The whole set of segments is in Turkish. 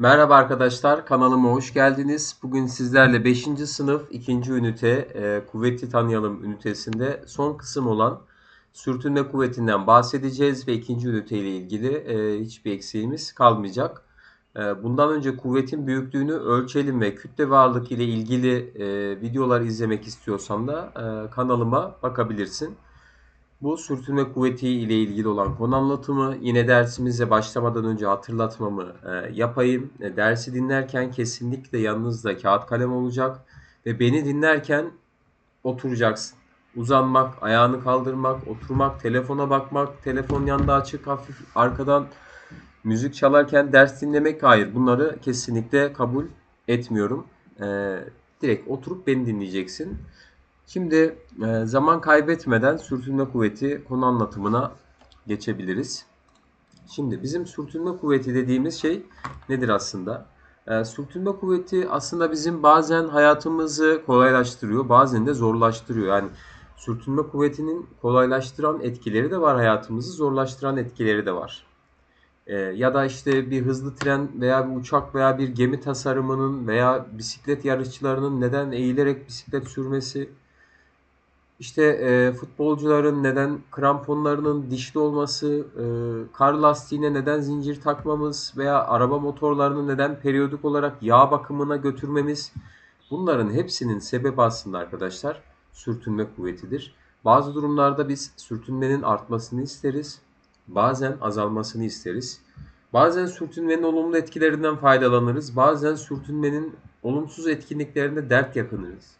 Merhaba arkadaşlar, kanalıma hoş geldiniz. Bugün sizlerle 5. sınıf 2. ünite e, Kuvveti Tanıyalım ünitesinde son kısım olan sürtünme kuvvetinden bahsedeceğiz ve 2. ünite ile ilgili e, hiçbir eksiğimiz kalmayacak. E, bundan önce kuvvetin büyüklüğünü ölçelim ve kütle ve ağırlık ile ilgili e, videolar izlemek istiyorsan da e, kanalıma bakabilirsin. Bu sürtünme kuvveti ile ilgili olan konu anlatımı. Yine dersimize başlamadan önce hatırlatmamı e, yapayım. E, dersi dinlerken kesinlikle yanınızda kağıt kalem olacak ve beni dinlerken oturacaksın. Uzanmak, ayağını kaldırmak, oturmak, telefona bakmak, telefon yanında açık hafif arkadan müzik çalarken ders dinlemek hayır. Bunları kesinlikle kabul etmiyorum. E, direkt oturup beni dinleyeceksin. Şimdi e, zaman kaybetmeden sürtünme kuvveti konu anlatımına geçebiliriz. Şimdi bizim sürtünme kuvveti dediğimiz şey nedir aslında? E, sürtünme kuvveti aslında bizim bazen hayatımızı kolaylaştırıyor, bazen de zorlaştırıyor. Yani sürtünme kuvvetinin kolaylaştıran etkileri de var, hayatımızı zorlaştıran etkileri de var. E, ya da işte bir hızlı tren veya bir uçak veya bir gemi tasarımının veya bisiklet yarışçılarının neden eğilerek bisiklet sürmesi işte e, futbolcuların neden kramponlarının dişli olması, e, kar lastiğine neden zincir takmamız veya araba motorlarını neden periyodik olarak yağ bakımına götürmemiz bunların hepsinin sebebi aslında arkadaşlar sürtünme kuvvetidir. Bazı durumlarda biz sürtünmenin artmasını isteriz. Bazen azalmasını isteriz. Bazen sürtünmenin olumlu etkilerinden faydalanırız. Bazen sürtünmenin olumsuz etkinliklerine dert yakınırız.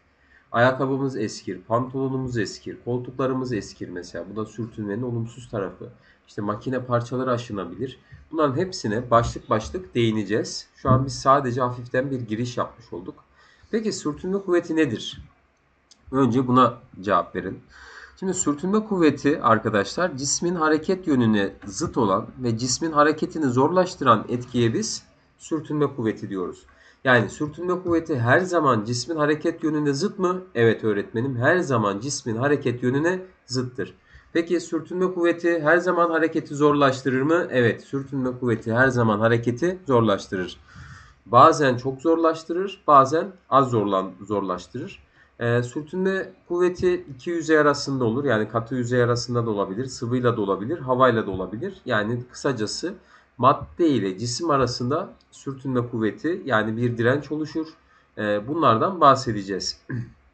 Ayakkabımız eskir, pantolonumuz eskir, koltuklarımız eskir mesela. Bu da sürtünmenin olumsuz tarafı. İşte makine parçaları aşınabilir. Bunların hepsine başlık başlık değineceğiz. Şu an biz sadece hafiften bir giriş yapmış olduk. Peki sürtünme kuvveti nedir? Önce buna cevap verin. Şimdi sürtünme kuvveti arkadaşlar cismin hareket yönüne zıt olan ve cismin hareketini zorlaştıran etkiye biz sürtünme kuvveti diyoruz. Yani sürtünme kuvveti her zaman cismin hareket yönüne zıt mı? Evet öğretmenim her zaman cismin hareket yönüne zıttır. Peki sürtünme kuvveti her zaman hareketi zorlaştırır mı? Evet sürtünme kuvveti her zaman hareketi zorlaştırır. Bazen çok zorlaştırır, bazen az zorlan, zorlaştırır. Ee, sürtünme kuvveti iki yüzey arasında olur. Yani katı yüzey arasında da olabilir, sıvıyla da olabilir, havayla da olabilir. Yani kısacası madde ile cisim arasında sürtünme kuvveti yani bir direnç oluşur. Ee, bunlardan bahsedeceğiz.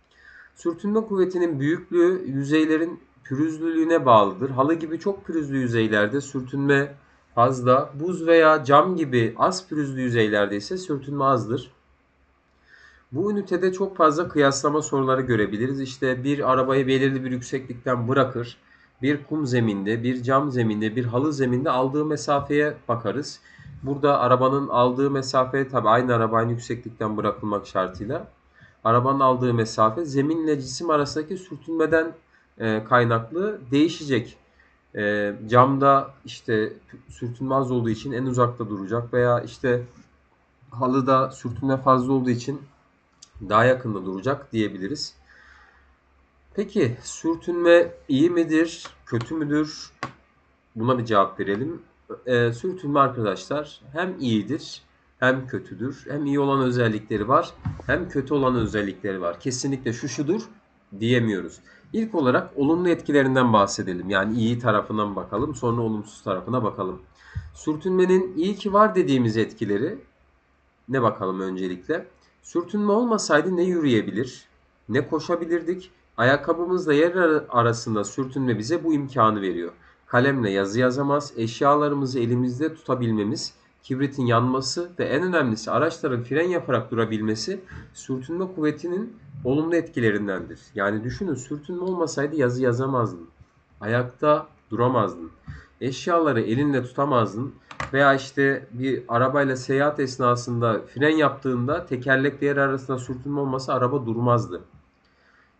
sürtünme kuvvetinin büyüklüğü yüzeylerin pürüzlülüğüne bağlıdır. Halı gibi çok pürüzlü yüzeylerde sürtünme fazla, buz veya cam gibi az pürüzlü yüzeylerde ise sürtünme azdır. Bu ünitede çok fazla kıyaslama soruları görebiliriz. İşte bir arabayı belirli bir yükseklikten bırakır bir kum zeminde, bir cam zeminde, bir halı zeminde aldığı mesafeye bakarız. Burada arabanın aldığı mesafe tabi aynı araba aynı yükseklikten bırakılmak şartıyla. Arabanın aldığı mesafe zeminle cisim arasındaki sürtünmeden e, kaynaklı değişecek. E, camda işte sürtünme az olduğu için en uzakta duracak veya işte halıda sürtünme fazla olduğu için daha yakında duracak diyebiliriz. Peki sürtünme iyi midir, kötü müdür? Buna bir cevap verelim. E, sürtünme arkadaşlar hem iyidir hem kötüdür. Hem iyi olan özellikleri var hem kötü olan özellikleri var. Kesinlikle şu şudur diyemiyoruz. İlk olarak olumlu etkilerinden bahsedelim. Yani iyi tarafından bakalım sonra olumsuz tarafına bakalım. Sürtünmenin iyi ki var dediğimiz etkileri ne bakalım öncelikle. Sürtünme olmasaydı ne yürüyebilir, ne koşabilirdik, Ayakkabımızla yer arasında sürtünme bize bu imkanı veriyor. Kalemle yazı yazamaz, eşyalarımızı elimizde tutabilmemiz, kibritin yanması ve en önemlisi araçların fren yaparak durabilmesi sürtünme kuvvetinin olumlu etkilerindendir. Yani düşünün sürtünme olmasaydı yazı yazamazdın. Ayakta duramazdın. Eşyaları elinle tutamazdın veya işte bir arabayla seyahat esnasında fren yaptığında tekerlekle yer arasında sürtünme olmasa araba durmazdı.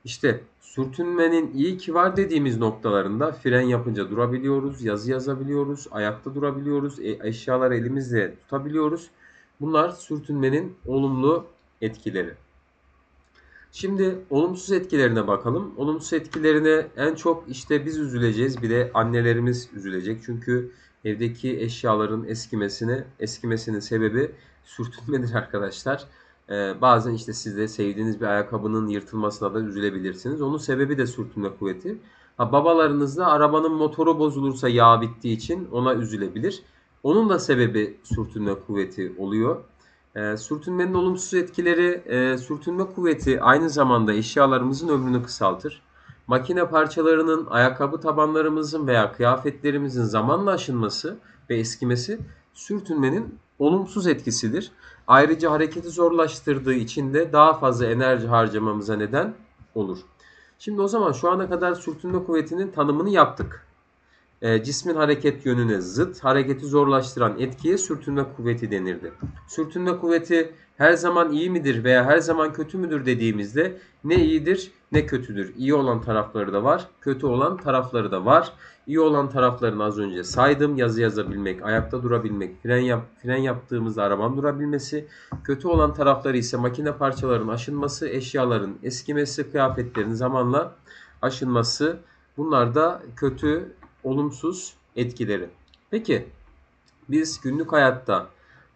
İşte sürtünmenin iyi ki var dediğimiz noktalarında fren yapınca durabiliyoruz, yazı yazabiliyoruz, ayakta durabiliyoruz, e, eşyaları elimizle tutabiliyoruz. Bunlar sürtünmenin olumlu etkileri. Şimdi olumsuz etkilerine bakalım. Olumsuz etkilerine en çok işte biz üzüleceğiz bir de annelerimiz üzülecek. Çünkü evdeki eşyaların eskimesine eskimesinin sebebi sürtünmedir arkadaşlar. Ee, bazen işte siz de sevdiğiniz bir ayakkabının yırtılmasına da üzülebilirsiniz. Onun sebebi de sürtünme kuvveti. Ha, babalarınızda arabanın motoru bozulursa yağ bittiği için ona üzülebilir. Onun da sebebi sürtünme kuvveti oluyor. E, sürtünmenin olumsuz etkileri, e, sürtünme kuvveti aynı zamanda eşyalarımızın ömrünü kısaltır. Makine parçalarının, ayakkabı tabanlarımızın veya kıyafetlerimizin zamanla aşınması ve eskimesi sürtünmenin olumsuz etkisidir. Ayrıca hareketi zorlaştırdığı için de daha fazla enerji harcamamıza neden olur. Şimdi o zaman şu ana kadar sürtünme kuvvetinin tanımını yaptık. E, cismin hareket yönüne zıt, hareketi zorlaştıran etkiye sürtünme kuvveti denirdi. Sürtünme kuvveti her zaman iyi midir veya her zaman kötü müdür dediğimizde ne iyidir ne kötüdür. İyi olan tarafları da var, kötü olan tarafları da var. İyi olan taraflarını az önce saydım. Yazı yazabilmek, ayakta durabilmek, fren, yap, fren yaptığımızda arabanın durabilmesi. Kötü olan tarafları ise makine parçalarının aşınması, eşyaların eskimesi, kıyafetlerin zamanla aşınması. Bunlar da kötü, olumsuz etkileri. Peki biz günlük hayatta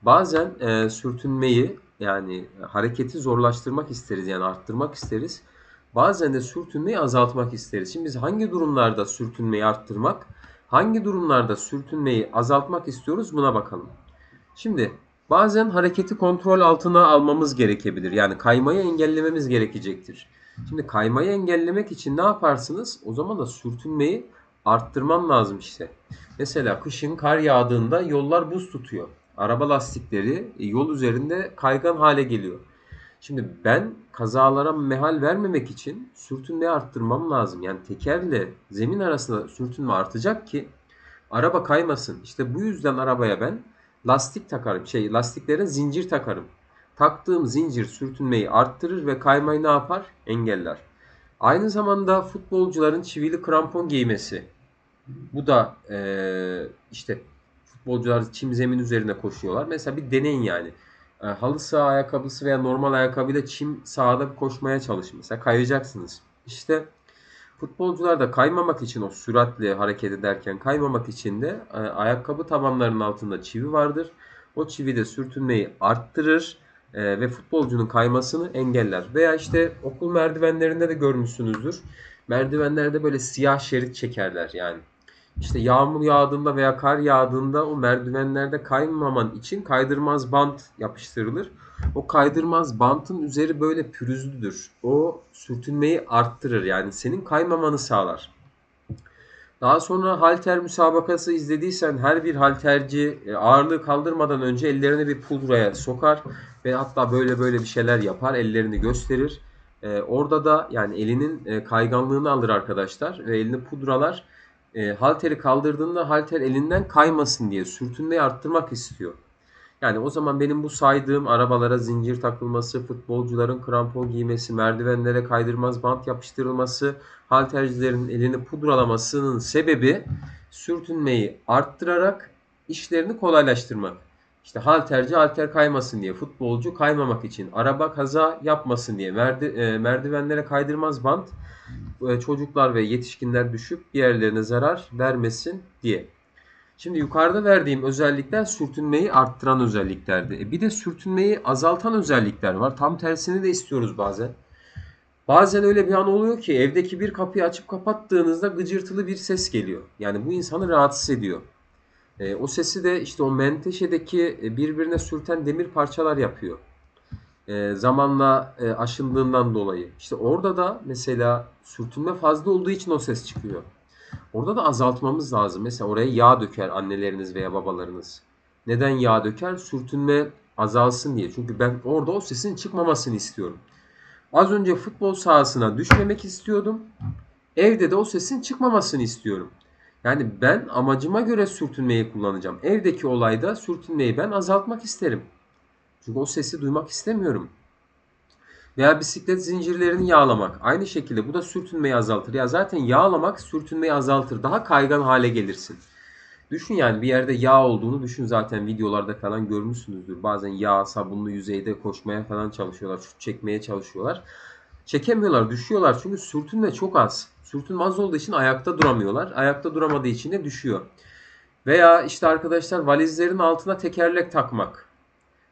bazen e, sürtünmeyi yani hareketi zorlaştırmak isteriz yani arttırmak isteriz. Bazen de sürtünmeyi azaltmak isteriz. Şimdi biz hangi durumlarda sürtünmeyi arttırmak, hangi durumlarda sürtünmeyi azaltmak istiyoruz buna bakalım. Şimdi bazen hareketi kontrol altına almamız gerekebilir. Yani kaymayı engellememiz gerekecektir. Şimdi kaymayı engellemek için ne yaparsınız? O zaman da sürtünmeyi arttırmam lazım işte. Mesela kışın kar yağdığında yollar buz tutuyor. Araba lastikleri yol üzerinde kaygan hale geliyor. Şimdi ben kazalara mehal vermemek için sürtünmeyi arttırmam lazım. Yani tekerle zemin arasında sürtünme artacak ki araba kaymasın. İşte bu yüzden arabaya ben lastik takarım. Şey lastiklere zincir takarım. Taktığım zincir sürtünmeyi arttırır ve kaymayı ne yapar? Engeller. Aynı zamanda futbolcuların çivili krampon giymesi. Bu da e, işte futbolcular çim zemin üzerine koşuyorlar. Mesela bir deneyin yani. E, halı saha ayakkabısı veya normal ayakkabıyla çim sahada koşmaya çalışın. Mesela kayacaksınız. İşte futbolcular da kaymamak için o süratle hareket ederken kaymamak için de e, ayakkabı tabanlarının altında çivi vardır. O çivi de sürtünmeyi arttırır e, ve futbolcunun kaymasını engeller. Veya işte okul merdivenlerinde de görmüşsünüzdür. Merdivenlerde böyle siyah şerit çekerler yani. İşte yağmur yağdığında veya kar yağdığında o merdivenlerde kaymaman için kaydırmaz bant yapıştırılır. O kaydırmaz bantın üzeri böyle pürüzlüdür. O sürtünmeyi arttırır yani senin kaymamanı sağlar. Daha sonra halter müsabakası izlediysen her bir halterci e, ağırlığı kaldırmadan önce ellerini bir pudraya sokar ve hatta böyle böyle bir şeyler yapar, ellerini gösterir. Ee, orada da yani elinin e, kayganlığını alır arkadaşlar ve elini pudralar. E, halteri kaldırdığında halter elinden kaymasın diye sürtünmeyi arttırmak istiyor. Yani o zaman benim bu saydığım arabalara zincir takılması, futbolcuların krampon giymesi, merdivenlere kaydırmaz bant yapıştırılması, haltercilerin elini pudralamasının sebebi sürtünmeyi arttırarak işlerini kolaylaştırmak. İşte halterci halter kaymasın diye, futbolcu kaymamak için, araba kaza yapmasın diye, merdi, e, merdivenlere kaydırmaz bant e, çocuklar ve yetişkinler düşüp bir yerlerine zarar vermesin diye. Şimdi yukarıda verdiğim özellikler sürtünmeyi arttıran özelliklerdi. E bir de sürtünmeyi azaltan özellikler var. Tam tersini de istiyoruz bazen. Bazen öyle bir an oluyor ki evdeki bir kapıyı açıp kapattığınızda gıcırtılı bir ses geliyor. Yani bu insanı rahatsız ediyor. E, o sesi de işte o menteşedeki e, birbirine sürten demir parçalar yapıyor. E, zamanla e, aşındığından dolayı. İşte orada da mesela sürtünme fazla olduğu için o ses çıkıyor. Orada da azaltmamız lazım. Mesela oraya yağ döker anneleriniz veya babalarınız. Neden yağ döker? Sürtünme azalsın diye. Çünkü ben orada o sesin çıkmamasını istiyorum. Az önce futbol sahasına düşmemek istiyordum. Evde de o sesin çıkmamasını istiyorum. Yani ben amacıma göre sürtünmeyi kullanacağım. Evdeki olayda sürtünmeyi ben azaltmak isterim. Çünkü o sesi duymak istemiyorum. Veya bisiklet zincirlerini yağlamak. Aynı şekilde bu da sürtünmeyi azaltır. Ya zaten yağlamak sürtünmeyi azaltır. Daha kaygan hale gelirsin. Düşün yani bir yerde yağ olduğunu düşün zaten videolarda falan görmüşsünüzdür. Bazen yağ sabunlu yüzeyde koşmaya falan çalışıyorlar. Şut çekmeye çalışıyorlar. Çekemiyorlar, düşüyorlar çünkü sürtünme çok az. Sürtünme az olduğu için ayakta duramıyorlar. Ayakta duramadığı için de düşüyor. Veya işte arkadaşlar valizlerin altına tekerlek takmak.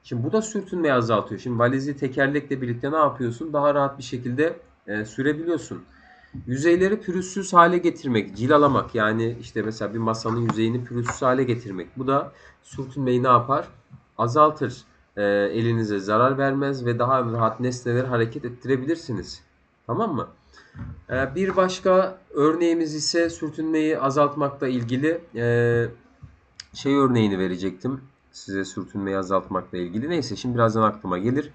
Şimdi bu da sürtünmeyi azaltıyor. Şimdi valizi tekerlekle birlikte ne yapıyorsun? Daha rahat bir şekilde e, sürebiliyorsun. Yüzeyleri pürüzsüz hale getirmek, cilalamak yani işte mesela bir masanın yüzeyini pürüzsüz hale getirmek. Bu da sürtünmeyi ne yapar? Azaltır. E, elinize zarar vermez ve daha rahat nesneleri hareket ettirebilirsiniz. Tamam mı? E, bir başka örneğimiz ise sürtünmeyi azaltmakla ilgili e, şey örneğini verecektim size sürtünmeyi azaltmakla ilgili. Neyse şimdi birazdan aklıma gelir.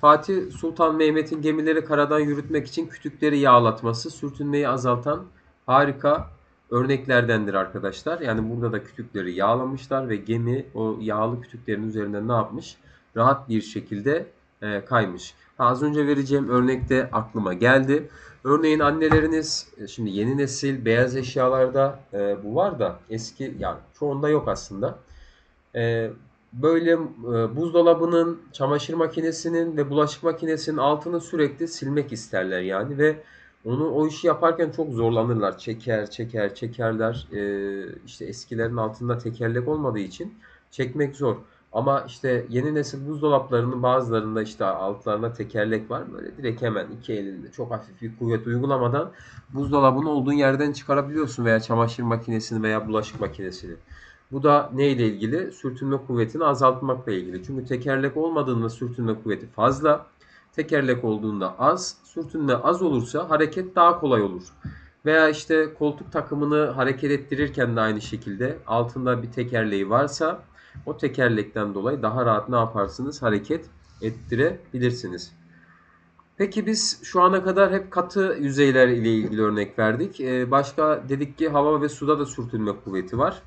Fatih Sultan Mehmet'in gemileri karadan yürütmek için kütükleri yağlatması sürtünmeyi azaltan harika örneklerdendir arkadaşlar. Yani burada da kütükleri yağlamışlar ve gemi o yağlı kütüklerin üzerinden ne yapmış? Rahat bir şekilde e, kaymış. Az önce vereceğim örnekte aklıma geldi. Örneğin anneleriniz şimdi yeni nesil beyaz eşyalarda e, bu var da eski yani çoğunda yok aslında. E, böyle e, buzdolabının, çamaşır makinesinin ve bulaşık makinesinin altını sürekli silmek isterler yani ve onu o işi yaparken çok zorlanırlar. Çeker, çeker, çekerler. E, işte eskilerin altında tekerlek olmadığı için çekmek zor. Ama işte yeni nesil buzdolaplarının bazılarında işte altlarında tekerlek var. Böyle direkt hemen iki elinde çok hafif bir kuvvet uygulamadan buzdolabını olduğun yerden çıkarabiliyorsun veya çamaşır makinesini veya bulaşık makinesini. Bu da neyle ilgili? Sürtünme kuvvetini azaltmakla ilgili. Çünkü tekerlek olmadığında sürtünme kuvveti fazla. Tekerlek olduğunda az. Sürtünme az olursa hareket daha kolay olur. Veya işte koltuk takımını hareket ettirirken de aynı şekilde altında bir tekerleği varsa o tekerlekten dolayı daha rahat ne yaparsınız? Hareket ettirebilirsiniz. Peki biz şu ana kadar hep katı yüzeyler ile ilgili örnek verdik. Ee, başka dedik ki hava ve suda da sürtünme kuvveti var.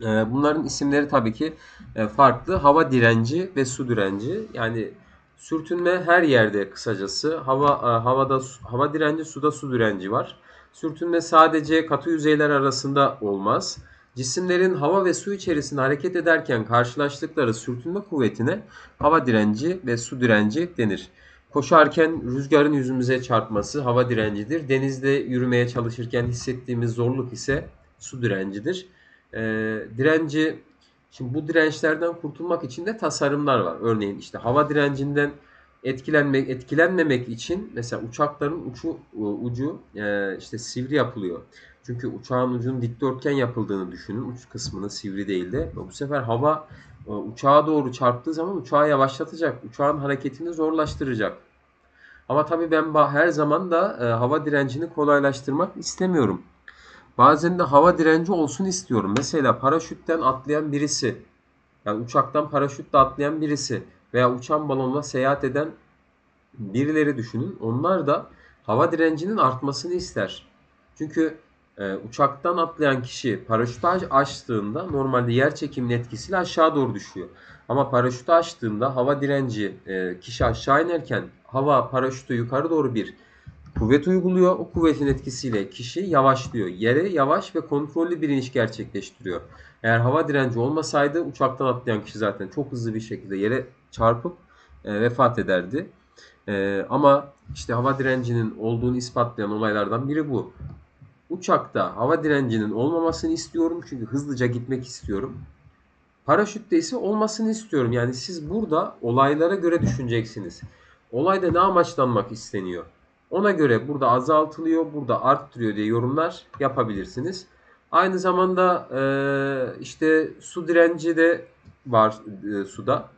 Ee, bunların isimleri tabii ki e, farklı. Hava direnci ve su direnci. Yani sürtünme her yerde kısacası. Hava e, havada hava direnci, suda su direnci var. Sürtünme sadece katı yüzeyler arasında olmaz. Cisimlerin hava ve su içerisinde hareket ederken karşılaştıkları sürtünme kuvvetine hava direnci ve su direnci denir. Koşarken rüzgarın yüzümüze çarpması hava direncidir. Denizde yürümeye çalışırken hissettiğimiz zorluk ise su direncidir e, direnci şimdi bu dirençlerden kurtulmak için de tasarımlar var. Örneğin işte hava direncinden etkilenmek etkilenmemek için mesela uçakların uçu ucu e, işte sivri yapılıyor. Çünkü uçağın ucunun dikdörtgen yapıldığını düşünün. Uç kısmını sivri değil de. Bu sefer hava e, uçağa doğru çarptığı zaman uçağı yavaşlatacak. Uçağın hareketini zorlaştıracak. Ama tabii ben her zaman da e, hava direncini kolaylaştırmak istemiyorum. Bazen de hava direnci olsun istiyorum. Mesela paraşütten atlayan birisi, yani uçaktan paraşütle atlayan birisi veya uçan balonla seyahat eden birileri düşünün. Onlar da hava direncinin artmasını ister. Çünkü e, uçaktan atlayan kişi paraşütü açtığında normalde yer çekiminin etkisiyle aşağı doğru düşüyor. Ama paraşütü açtığında hava direnci e, kişi aşağı inerken hava paraşütü yukarı doğru bir kuvvet uyguluyor. O kuvvetin etkisiyle kişi yavaşlıyor. Yere yavaş ve kontrollü bir iniş gerçekleştiriyor. Eğer hava direnci olmasaydı uçaktan atlayan kişi zaten çok hızlı bir şekilde yere çarpıp e, vefat ederdi. E, ama işte hava direncinin olduğunu ispatlayan olaylardan biri bu. Uçakta hava direncinin olmamasını istiyorum çünkü hızlıca gitmek istiyorum. Paraşütte ise olmasını istiyorum. Yani siz burada olaylara göre düşüneceksiniz. Olayda ne amaçlanmak isteniyor? Ona göre burada azaltılıyor, burada arttırıyor diye yorumlar yapabilirsiniz. Aynı zamanda e, işte su direnci de var e, suda.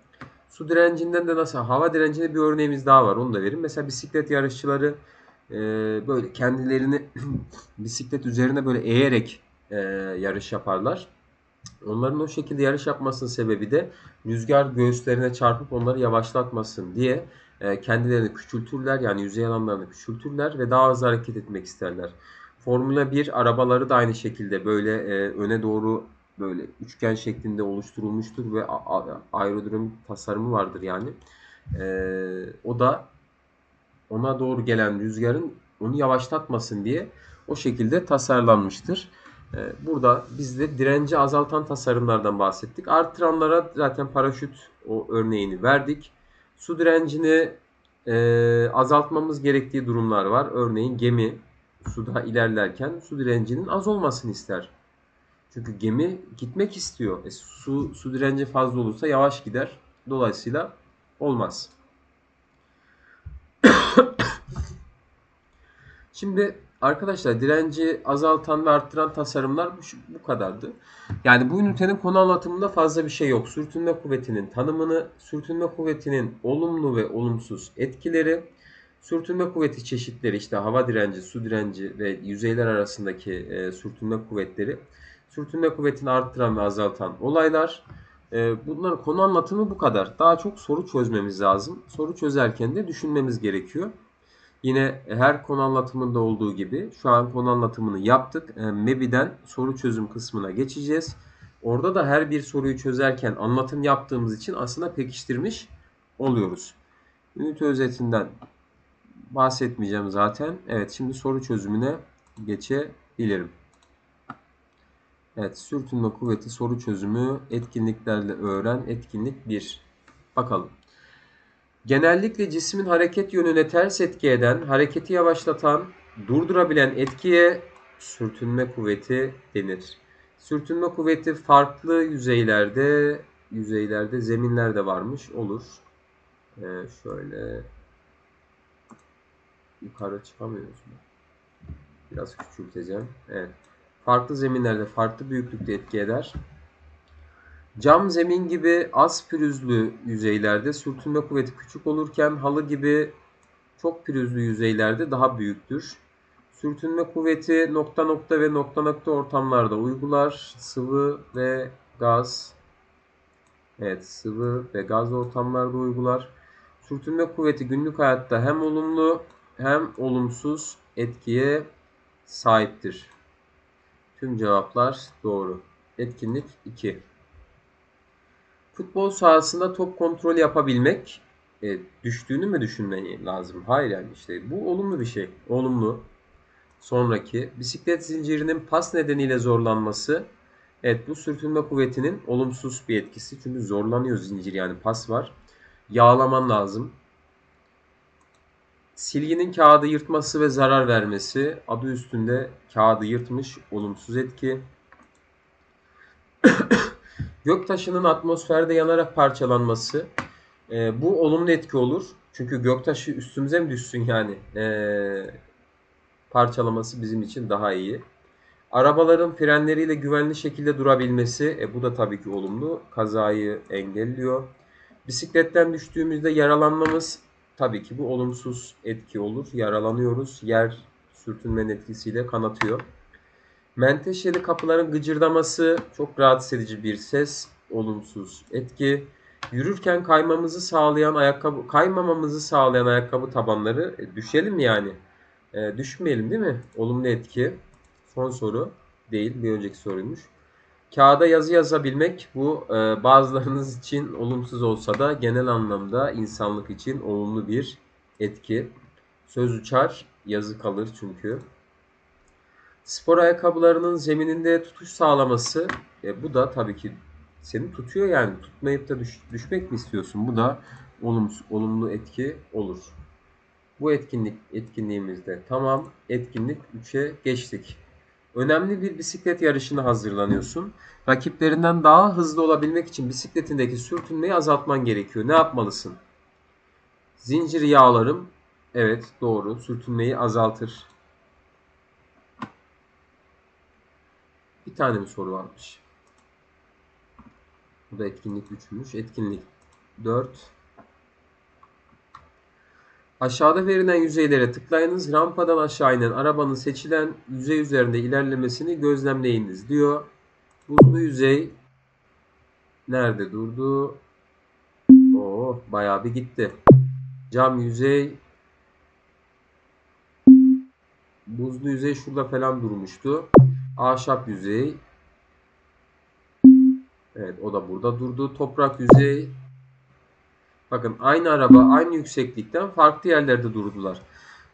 Su direncinden de nasıl hava direncinde bir örneğimiz daha var. Onu da verin. Mesela bisiklet yarışçıları e, böyle kendilerini bisiklet üzerine böyle eğerek e, yarış yaparlar. Onların o şekilde yarış yapmasının sebebi de rüzgar göğüslerine çarpıp onları yavaşlatmasın diye kendilerini küçültürler yani yüzey alanlarını küçültürler ve daha hızlı hareket etmek isterler. Formula 1 arabaları da aynı şekilde böyle e, öne doğru böyle üçgen şeklinde oluşturulmuştur ve aerodrom tasarımı vardır yani. E, o da ona doğru gelen rüzgarın onu yavaşlatmasın diye o şekilde tasarlanmıştır. Burada biz de direnci azaltan tasarımlardan bahsettik. Artıranlara zaten paraşüt o örneğini verdik. Su direncini e, azaltmamız gerektiği durumlar var. Örneğin gemi suda ilerlerken su direncinin az olmasını ister. Çünkü gemi gitmek istiyor. E, su, su direnci fazla olursa yavaş gider. Dolayısıyla olmaz. Şimdi arkadaşlar direnci azaltan ve arttıran tasarımlar bu, bu kadardı. Yani bu ünitenin konu anlatımında fazla bir şey yok. Sürtünme kuvvetinin tanımını, sürtünme kuvvetinin olumlu ve olumsuz etkileri, sürtünme kuvveti çeşitleri işte hava direnci, su direnci ve yüzeyler arasındaki e, sürtünme kuvvetleri, sürtünme kuvvetini arttıran ve azaltan olaylar. E, bunların konu anlatımı bu kadar. Daha çok soru çözmemiz lazım. Soru çözerken de düşünmemiz gerekiyor. Yine her konu anlatımında olduğu gibi şu an konu anlatımını yaptık. E, MEBİ'den soru çözüm kısmına geçeceğiz. Orada da her bir soruyu çözerken anlatım yaptığımız için aslında pekiştirmiş oluyoruz. Ünite özetinden bahsetmeyeceğim zaten. Evet şimdi soru çözümüne geçebilirim. Evet sürtünme kuvveti soru çözümü etkinliklerle öğren etkinlik 1. Bakalım. Genellikle cismin hareket yönüne ters etki eden, hareketi yavaşlatan, durdurabilen etkiye sürtünme kuvveti denir. Sürtünme kuvveti farklı yüzeylerde, yüzeylerde, zeminlerde varmış olur. Ee, şöyle yukarı çıkamıyoruz mu? Biraz küçülteceğim. Evet. Farklı zeminlerde farklı büyüklükte etki eder. Cam zemin gibi az pürüzlü yüzeylerde sürtünme kuvveti küçük olurken halı gibi çok pürüzlü yüzeylerde daha büyüktür. Sürtünme kuvveti nokta nokta ve nokta nokta ortamlarda uygular. Sıvı ve gaz Evet sıvı ve gaz ortamlarda uygular. Sürtünme kuvveti günlük hayatta hem olumlu hem olumsuz etkiye sahiptir. Tüm cevaplar doğru. Etkinlik 2. Futbol sahasında top kontrol yapabilmek e, düştüğünü mü düşünmen lazım? Hayır yani işte bu olumlu bir şey. Olumlu. Sonraki bisiklet zincirinin pas nedeniyle zorlanması. Evet bu sürtünme kuvvetinin olumsuz bir etkisi. Çünkü zorlanıyor zincir yani pas var. Yağlaman lazım. Silginin kağıdı yırtması ve zarar vermesi. Adı üstünde kağıdı yırtmış. Olumsuz etki. Göktaşının atmosferde yanarak parçalanması. E, bu olumlu etki olur. Çünkü göktaşı üstümüze mi düşsün yani? E, parçalaması bizim için daha iyi. Arabaların frenleriyle güvenli şekilde durabilmesi. E, bu da tabii ki olumlu. Kazayı engelliyor. Bisikletten düştüğümüzde yaralanmamız tabii ki bu olumsuz etki olur. Yaralanıyoruz. Yer sürtünmenin etkisiyle kanatıyor. Menteşeli kapıların gıcırdaması çok rahatsız edici bir ses. Olumsuz etki. Yürürken kaymamızı sağlayan ayakkabı kaymamamızı sağlayan ayakkabı tabanları e, düşelim yani. E, düşmeyelim değil mi? Olumlu etki. Son soru değil. Bir önceki soruymuş. Kağıda yazı yazabilmek bu e, bazılarınız için olumsuz olsa da genel anlamda insanlık için olumlu bir etki. Söz uçar, yazı kalır çünkü. Spor ayakkabılarının zemininde tutuş sağlaması e, bu da tabii ki seni tutuyor yani tutmayıp da düş, düşmek mi istiyorsun? Bu da olumsuz, olumlu etki olur. Bu etkinlik etkinliğimizde tamam. Etkinlik 3'e geçtik. Önemli bir bisiklet yarışına hazırlanıyorsun. Rakiplerinden daha hızlı olabilmek için bisikletindeki sürtünmeyi azaltman gerekiyor. Ne yapmalısın? Zincir yağlarım. Evet doğru. Sürtünmeyi azaltır. Bir tane mi soru varmış? Bu da etkinlik 3'müş. Etkinlik 4. Aşağıda verilen yüzeylere tıklayınız. Rampadan aşağı inen arabanın seçilen yüzey üzerinde ilerlemesini gözlemleyiniz diyor. Buzlu yüzey nerede durdu? Oo, bayağı bir gitti. Cam yüzey buzlu yüzey şurada falan durmuştu. Ahşap yüzey Evet o da burada durdu. Toprak yüzey Bakın aynı araba aynı yükseklikten farklı yerlerde durdular.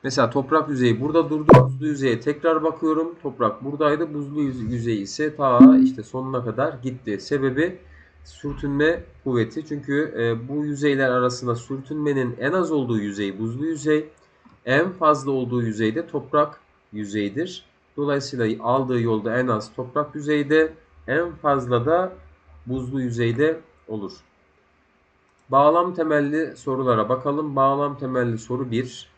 Mesela toprak yüzeyi burada durdu. Buzlu yüzeye tekrar bakıyorum. Toprak buradaydı. Buzlu yüzey ise ta işte sonuna kadar gitti. Sebebi sürtünme kuvveti. Çünkü e, bu yüzeyler arasında sürtünmenin en az olduğu yüzey buzlu yüzey. En fazla olduğu yüzey de toprak yüzeydir. Dolayısıyla aldığı yolda en az toprak yüzeyde En fazla da buzlu yüzeyde olur. Bağlam temelli sorulara bakalım. Bağlam temelli soru 1.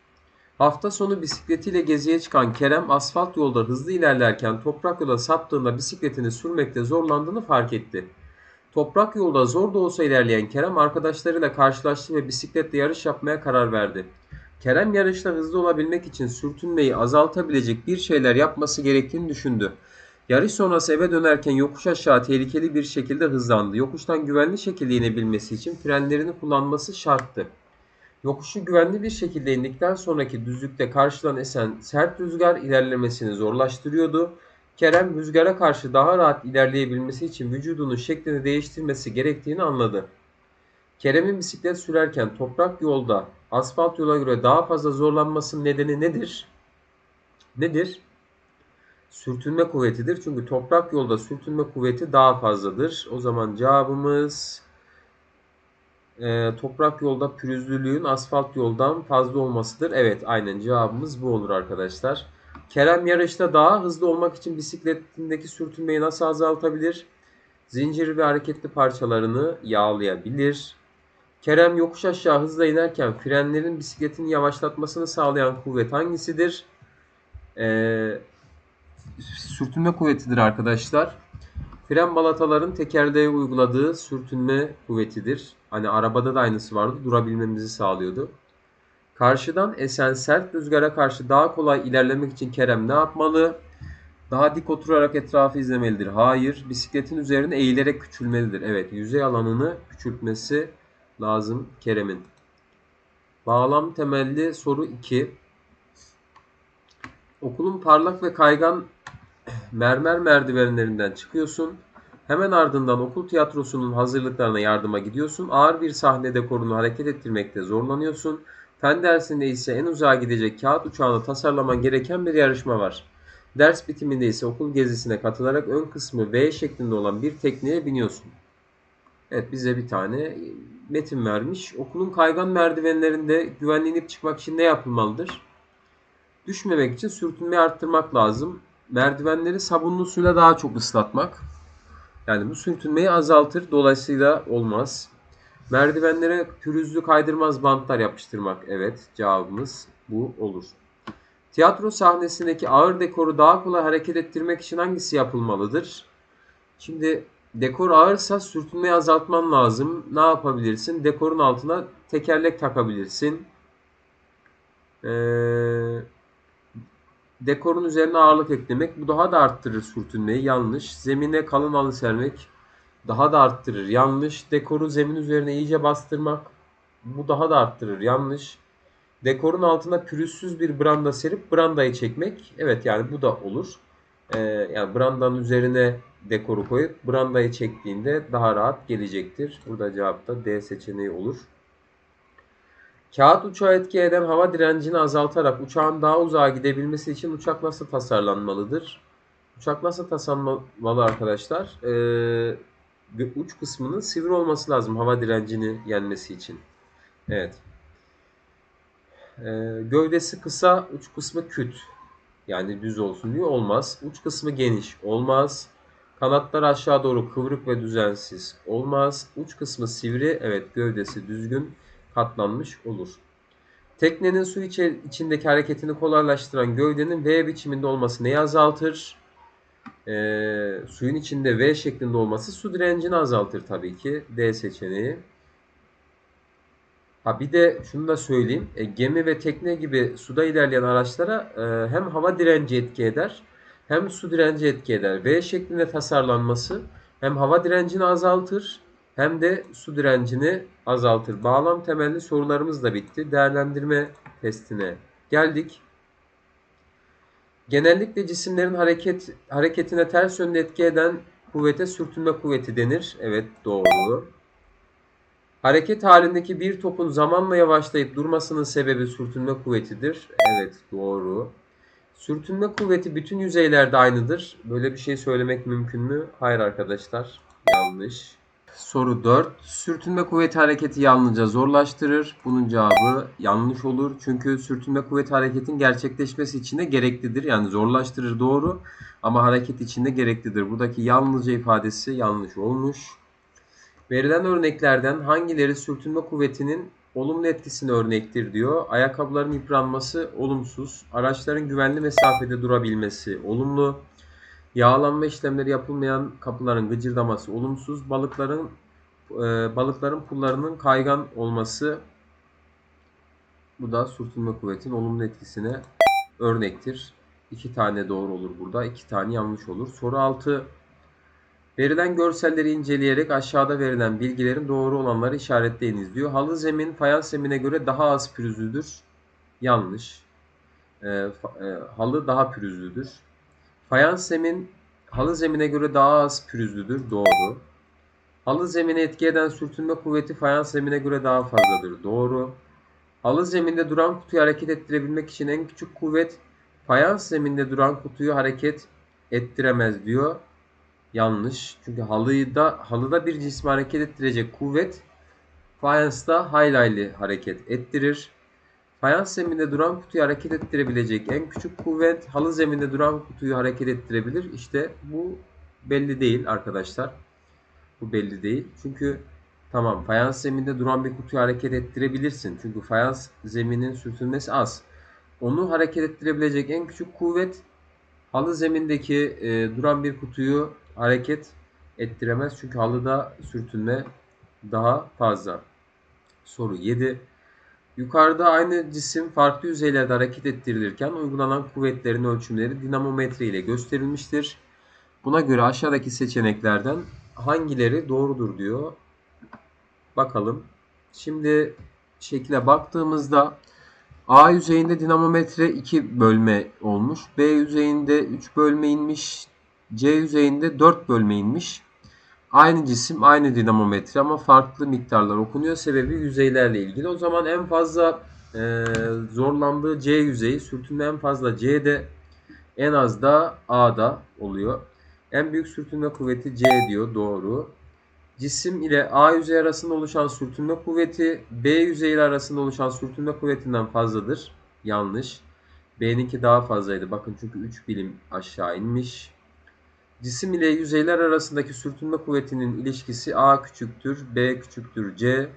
Hafta sonu bisikletiyle geziye çıkan Kerem asfalt yolda hızlı ilerlerken toprak yola saptığında bisikletini sürmekte zorlandığını fark etti. Toprak yolda zor da olsa ilerleyen Kerem arkadaşlarıyla karşılaştı ve bisikletle yarış yapmaya karar verdi. Kerem yarışta hızlı olabilmek için sürtünmeyi azaltabilecek bir şeyler yapması gerektiğini düşündü. Yarış sonrası eve dönerken yokuş aşağı tehlikeli bir şekilde hızlandı. Yokuştan güvenli şekilde inebilmesi için frenlerini kullanması şarttı. Yokuşu güvenli bir şekilde indikten sonraki düzlükte karşıdan esen sert rüzgar ilerlemesini zorlaştırıyordu. Kerem rüzgara karşı daha rahat ilerleyebilmesi için vücudunun şeklini değiştirmesi gerektiğini anladı. Kerem'in bisiklet sürerken toprak yolda asfalt yola göre daha fazla zorlanmasının nedeni nedir? Nedir? Sürtünme kuvvetidir. Çünkü toprak yolda sürtünme kuvveti daha fazladır. O zaman cevabımız e, toprak yolda pürüzlülüğün asfalt yoldan fazla olmasıdır. Evet aynen cevabımız bu olur arkadaşlar. Kerem yarışta daha hızlı olmak için bisikletindeki sürtünmeyi nasıl azaltabilir? Zincir ve hareketli parçalarını yağlayabilir. Kerem yokuş aşağı hızla inerken frenlerin bisikletin yavaşlatmasını sağlayan kuvvet hangisidir? Ee, sürtünme kuvvetidir arkadaşlar. Fren balataların tekerleğe uyguladığı sürtünme kuvvetidir. Hani arabada da aynısı vardı. Durabilmemizi sağlıyordu. Karşıdan esen sert rüzgara karşı daha kolay ilerlemek için Kerem ne yapmalı? Daha dik oturarak etrafı izlemelidir. Hayır. Bisikletin üzerine eğilerek küçülmelidir. Evet. Yüzey alanını küçültmesi lazım Kerem'in. Bağlam temelli soru 2. Okulun parlak ve kaygan mermer merdivenlerinden çıkıyorsun. Hemen ardından okul tiyatrosunun hazırlıklarına yardıma gidiyorsun. Ağır bir sahne dekorunu hareket ettirmekte zorlanıyorsun. Fen dersinde ise en uzağa gidecek kağıt uçağını tasarlaman gereken bir yarışma var. Ders bitiminde ise okul gezisine katılarak ön kısmı V şeklinde olan bir tekneye biniyorsun. Evet bize bir tane metin vermiş. Okulun kaygan merdivenlerinde güvenli inip çıkmak için ne yapılmalıdır? Düşmemek için sürtünmeyi arttırmak lazım. Merdivenleri sabunlu suyla daha çok ıslatmak. Yani bu sürtünmeyi azaltır. Dolayısıyla olmaz. Merdivenlere pürüzlü kaydırmaz bantlar yapıştırmak. Evet cevabımız bu olur. Tiyatro sahnesindeki ağır dekoru daha kolay hareket ettirmek için hangisi yapılmalıdır? Şimdi dekor ağırsa sürtünmeyi azaltman lazım. Ne yapabilirsin? Dekorun altına tekerlek takabilirsin. Ee, dekorun üzerine ağırlık eklemek. Bu daha da arttırır sürtünmeyi. Yanlış. Zemine kalın halı sermek daha da arttırır. Yanlış. Dekoru zemin üzerine iyice bastırmak. Bu daha da arttırır. Yanlış. Dekorun altına pürüzsüz bir branda serip brandayı çekmek. Evet yani bu da olur. Ee, yani brandanın üzerine dekoru koyup brandayı çektiğinde daha rahat gelecektir. Burada cevap da D seçeneği olur. Kağıt uçağı etki eden hava direncini azaltarak uçağın daha uzağa gidebilmesi için uçak nasıl tasarlanmalıdır? Uçak nasıl tasarlanmalı arkadaşlar? Ee, uç kısmının sivri olması lazım hava direncini yenmesi için. Evet. Ee, gövdesi kısa, uç kısmı küt. Yani düz olsun diyor. Olmaz. Uç kısmı geniş. Olmaz. Kanatlar aşağı doğru kıvrık ve düzensiz. Olmaz. Uç kısmı sivri. Evet gövdesi düzgün katlanmış olur. Teknenin su içindeki hareketini kolaylaştıran gövdenin V biçiminde olması neyi azaltır? Ee, suyun içinde V şeklinde olması su direncini azaltır tabii ki. D seçeneği. Ha bir de şunu da söyleyeyim. E, gemi ve tekne gibi suda ilerleyen araçlara e, hem hava direnci etki eder hem su direnci etki eder. V şeklinde tasarlanması hem hava direncini azaltır hem de su direncini azaltır. Bağlam temelli sorularımız da bitti. Değerlendirme testine geldik. Genellikle cisimlerin hareket hareketine ters yönde etki eden kuvvete sürtünme kuvveti denir. Evet doğru. Hareket halindeki bir topun zamanla yavaşlayıp durmasının sebebi sürtünme kuvvetidir. Evet doğru. Sürtünme kuvveti bütün yüzeylerde aynıdır. Böyle bir şey söylemek mümkün mü? Hayır arkadaşlar. Yanlış. Soru 4. Sürtünme kuvveti hareketi yalnızca zorlaştırır. Bunun cevabı yanlış olur. Çünkü sürtünme kuvveti hareketin gerçekleşmesi için de gereklidir. Yani zorlaştırır doğru ama hareket için de gereklidir. Buradaki yalnızca ifadesi yanlış olmuş. Verilen örneklerden hangileri sürtünme kuvvetinin olumlu etkisine örnektir diyor. Ayakkabıların yıpranması olumsuz. Araçların güvenli mesafede durabilmesi olumlu. Yağlanma işlemleri yapılmayan kapıların gıcırdaması olumsuz. Balıkların e, balıkların pullarının kaygan olması bu da sürtünme kuvvetinin olumlu etkisine örnektir. İki tane doğru olur burada. iki tane yanlış olur. Soru 6. Verilen görselleri inceleyerek aşağıda verilen bilgilerin doğru olanları işaretleyiniz diyor. Halı zemin fayans zemine göre daha az pürüzlüdür. Yanlış. E, e, halı daha pürüzlüdür. Fayans zemin halı zemine göre daha az pürüzlüdür. Doğru. Halı zemine etki eden sürtünme kuvveti fayans zemine göre daha fazladır. Doğru. Halı zeminde duran kutuyu hareket ettirebilmek için en küçük kuvvet fayans zeminde duran kutuyu hareket ettiremez diyor. Yanlış. Çünkü halıyı halıda bir cismi hareket ettirecek kuvvet fayansta hayli hareket ettirir. Fayans zeminde duran kutuyu hareket ettirebilecek en küçük kuvvet halı zeminde duran kutuyu hareket ettirebilir. İşte bu belli değil arkadaşlar. Bu belli değil. Çünkü tamam fayans zeminde duran bir kutuyu hareket ettirebilirsin. Çünkü fayans zeminin sürtünmesi az. Onu hareket ettirebilecek en küçük kuvvet halı zemindeki e, duran bir kutuyu hareket ettiremez. Çünkü halıda sürtünme daha fazla. Soru 7. Yukarıda aynı cisim farklı yüzeylerde hareket ettirilirken uygulanan kuvvetlerin ölçümleri dinamometre ile gösterilmiştir. Buna göre aşağıdaki seçeneklerden hangileri doğrudur diyor. Bakalım. Şimdi şekle baktığımızda A yüzeyinde dinamometre 2 bölme olmuş. B yüzeyinde 3 bölme inmiş. C yüzeyinde 4 bölme inmiş. Aynı cisim, aynı dinamometre ama farklı miktarlar okunuyor. Sebebi yüzeylerle ilgili. O zaman en fazla e, zorlandığı C yüzeyi, sürtünme en fazla C'de, en az da A'da oluyor. En büyük sürtünme kuvveti C diyor. Doğru. Cisim ile A yüzeyi arasında oluşan sürtünme kuvveti B yüzeyi arasında oluşan sürtünme kuvvetinden fazladır. Yanlış. B'ninki daha fazlaydı. Bakın çünkü 3 birim aşağı inmiş. Cisim ile yüzeyler arasındaki sürtünme kuvvetinin ilişkisi A küçüktür, B küçüktür, C.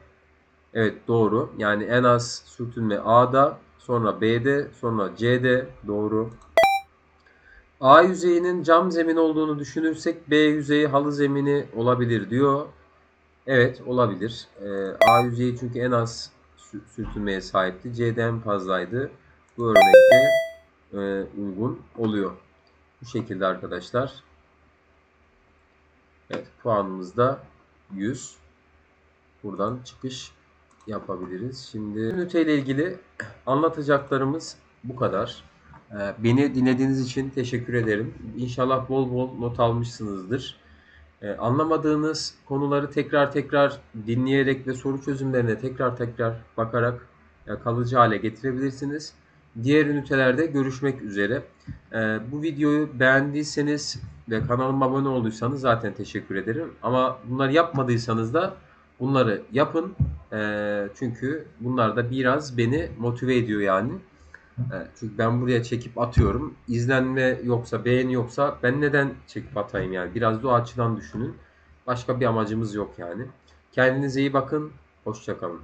Evet doğru. Yani en az sürtünme A'da, sonra B'de, sonra C'de. Doğru. A yüzeyinin cam zemin olduğunu düşünürsek B yüzeyi halı zemini olabilir diyor. Evet olabilir. Ee, A yüzeyi çünkü en az sü- sürtünmeye sahipti. C'den en fazlaydı. Bu örnekte e, uygun oluyor. Bu şekilde arkadaşlar. Puanımız da 100. Buradan çıkış yapabiliriz. Şimdi ünite ile ilgili anlatacaklarımız bu kadar. Ee, Beni dinlediğiniz için teşekkür ederim. İnşallah bol bol not almışsınızdır. Ee, Anlamadığınız konuları tekrar tekrar dinleyerek ve soru çözümlerine tekrar tekrar bakarak kalıcı hale getirebilirsiniz. Diğer ünitelerde görüşmek üzere. Ee, Bu videoyu beğendiyseniz ve kanalıma abone olduysanız zaten teşekkür ederim. Ama bunları yapmadıysanız da bunları yapın. Ee, Çünkü bunlar da biraz beni motive ediyor yani. Evet, çünkü ben buraya çekip atıyorum. İzlenme yoksa, beğeni yoksa ben neden çekip atayım yani? Biraz da o açıdan düşünün. Başka bir amacımız yok yani. Kendinize iyi bakın. Hoşçakalın.